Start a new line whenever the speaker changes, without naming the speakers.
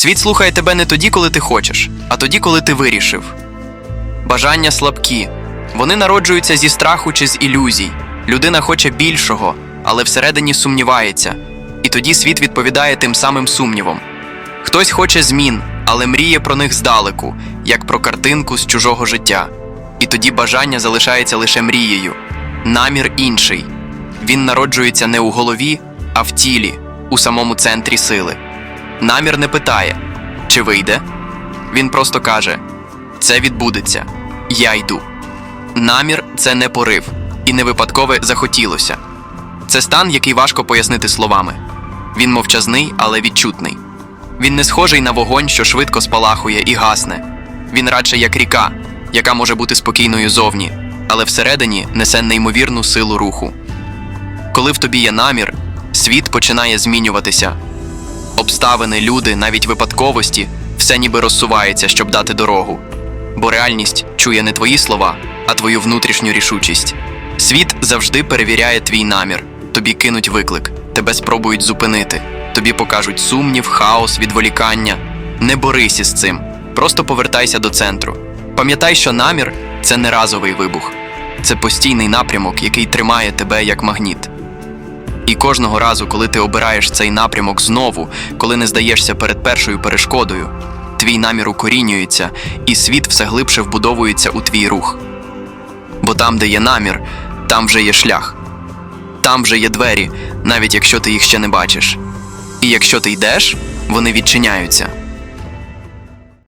Світ слухає тебе не тоді, коли ти хочеш, а тоді, коли ти вирішив. Бажання слабкі. Вони народжуються зі страху чи з ілюзій. Людина хоче більшого, але всередині сумнівається. І тоді світ відповідає тим самим сумнівом. Хтось хоче змін, але мріє про них здалеку, як про картинку з чужого життя. І тоді бажання залишається лише мрією. Намір інший. Він народжується не у голові, а в тілі, у самому центрі сили. Намір не питає, чи вийде. Він просто каже: це відбудеться, я йду. Намір це не порив і не випадкове захотілося. Це стан, який важко пояснити словами. Він мовчазний, але відчутний. Він не схожий на вогонь, що швидко спалахує і гасне. Він радше як ріка, яка може бути спокійною зовні, але всередині несе неймовірну силу руху. Коли в тобі є намір, світ починає змінюватися. Обставини, люди, навіть випадковості, все ніби розсувається, щоб дати дорогу. Бо реальність чує не твої слова, а твою внутрішню рішучість. Світ завжди перевіряє твій намір, тобі кинуть виклик, тебе спробують зупинити, тобі покажуть сумнів, хаос, відволікання. Не борись із цим, просто повертайся до центру. Пам'ятай, що намір це не разовий вибух, це постійний напрямок, який тримає тебе як магніт. І кожного разу, коли ти обираєш цей напрямок знову, коли не здаєшся перед першою перешкодою, твій намір укорінюється, і світ все глибше вбудовується у твій рух. Бо там, де є намір, там вже є шлях, там вже є двері, навіть якщо ти їх ще не бачиш. І якщо ти йдеш, вони відчиняються.